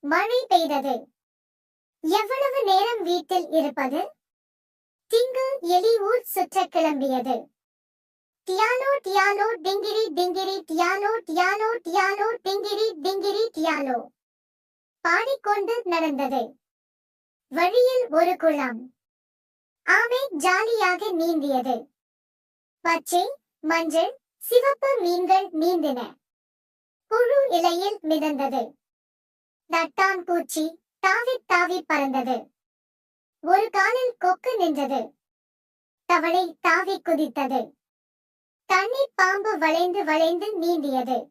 மழை பெய்தது. எவ்வளவு நேரம் வீட்டில் இருப்பது? திங்கு எலி ஊர் சுற்ற கிளம்பியது. டியானோ டியானோ டிங்கிரி டிங்கிரி டியானோ டியானோ டியானோ டிங்கிரி டிங்கிரி டியானோ. பாடிக்கொண்டு நடந்தது. வழியில் ஒரு குளம். ஆமை ஜாலியாக நீந்தியது. பச்சை மஞ்சள் சிவப்பு மீன்கள் நீந்தின. புழு இலையில் மிதந்தது. தட்டான் பூச்சி தாவி தாவி பறந்தது. ஒரு காலில் கொக்கு நின்றது. தவளை தாவி குதித்தது. தண்ணி பாம்பு வளைந்து வளைந்து நீந்தியது.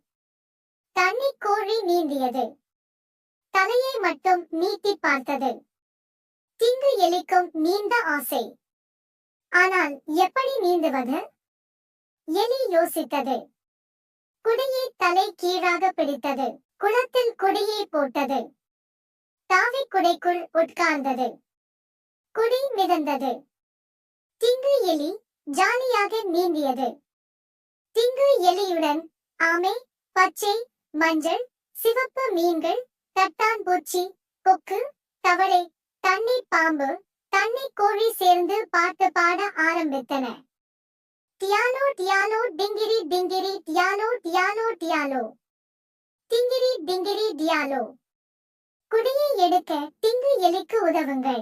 தண்ணி கோழி நீந்தியது. தலையை மட்டும் நீட்டி பார்த்தது. திங்கு எலிக்கும் நீந்த ஆசை. ஆனால் எப்படி நீந்துவது? எலி யோசித்தது. குடியை தலை கீழாக பிடித்தது. குளத்தில் குடியை போட்டது. தாவி குடைக்குள் உட்கார்ந்தது. குடி மிதந்தது. திங்கு எலி ஜாலியாக நீந்தியது. திங்கு எலியுடன் ஆமை பச்சை மஞ்சள் சிவப்பு மீன்கள் தட்டான் பூச்சி கொக்கு தவளை தண்ணி பாம்பு தண்ணி கோழி சேர்ந்து பாட்டு பாட ஆரம்பித்தன. டியானோ டியானோ டிங்கிரி டிங்கிரி டியானோ டியானோ தியானோ டிங்கிரி டிங்கிரி தியாலோ. குடியை எடுக்க திங்கு எலிக்கு உதவுங்கள்.